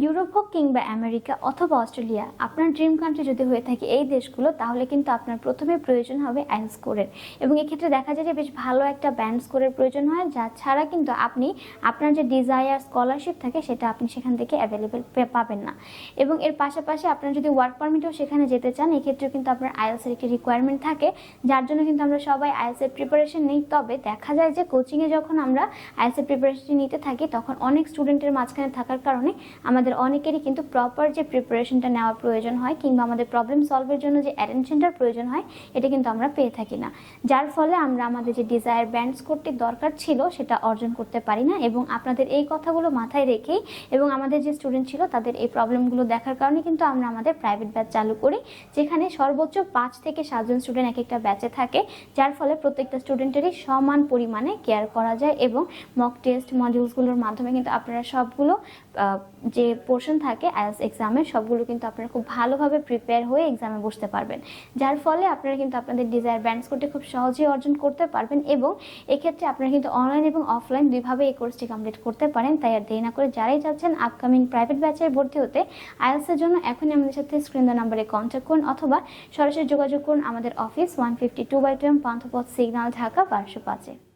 Europe হোক কিংবা America অথবা অস্ট্রেলিয়া, আপনার ড্রিম কান্ট্রি যদি হয়ে থাকে এই দেশগুলো, তাহলে কিন্তু আপনার প্রথমে প্রয়োজন হবে আইএল স্কোরের এবং এক্ষেত্রে দেখা যায় যে বেশ ভালো একটা ব্যান্ড স্কোরের প্রয়োজন হয়, যা ছাড়া কিন্তু আপনি আপনার যে ডিজায়ার স্কলারশিপ থাকে সেটা আপনি সেখান থেকে অ্যাভেলেবেল পাবেন না। এবং এর পাশাপাশি আপনার যদি ওয়ার্ক পারমিটও সেখানে যেতে চান, এক্ষেত্রেও কিন্তু আপনার আইএলসের একটি রিকোয়ারমেন্ট থাকে, যার জন্য কিন্তু আমরা সবাই আইএলসের প্রিপারেশন নিই। তবে দেখা যায় যে কোচিংয়ে যখন আমরা আইএলসের প্রিপারেশন নিতে থাকি, তখন অনেক স্টুডেন্টের মাঝখানে থাকার কারণে আমাদের অনেকেরই কিন্তু প্রপার যে প্রিপারেশনটা নেওয়ার প্রয়োজন হয় কিংবা আমাদের প্রবলেম সলভের জন্য যে অ্যাটেনশনটার প্রয়োজন হয়, এটা কিন্তু আমরা পেয়ে থাকি না। যার ফলে আমরা আমাদের যে ডিজায়ার ব্যান্ড স্কোরটি দরকার ছিল, সেটা অর্জন করতে পারি না এবং আপনাদের এই কথাগুলো মাথায় রেখেই এবং আমাদের যে স্টুডেন্ট ছিল, তাদের এই প্রবলেমগুলো দেখার কারণে কিন্তু আমরা আমাদের প্রাইভেট ব্যাচ চালু করি, যেখানে সর্বোচ্চ পাঁচ থেকে সাতজন স্টুডেন্ট এক একটা ব্যাচে থাকে, যার ফলে প্রত্যেকটা স্টুডেন্টেরই সমান পরিমাণে কেয়ার করা যায় এবং মক টেস্ট মডিউলসগুলোর মাধ্যমে কিন্তু আপনারা সবগুলো যে পোর্শন থাকে আইএলস এক্সামের সবগুলো কিন্তু আপনারা খুব ভালোভাবে প্রিপেয়ার হয়ে এক্সামে বসতে পারবেন। যার ফলে আপনারা কিন্তু আপনাদের ডিজায়ার ব্যান্ড স্কোরটি খুব সহজেই অর্জন করতে পারবেন এবং এক্ষেত্রে আপনারা কিন্তু অনলাইন এবং অফলাইন দুইভাবে এই কোর্সটি কমপ্লিট করতে পারেন। তাই আর দেরি না করে যারাই যাচ্ছেন আপকামিং প্রাইভেট ব্যাচে ভর্তি হতে আইএলসের জন্য এখনই আমাদের সাথে স্ক্রিন দেওয়া নাম্বারে কন্ট্যাক্ট করুন অথবা সরাসরি যোগাযোগ করুন আমাদের office one fifty two by two M Panthapath signal Dhaka বারোশো পাঁচে।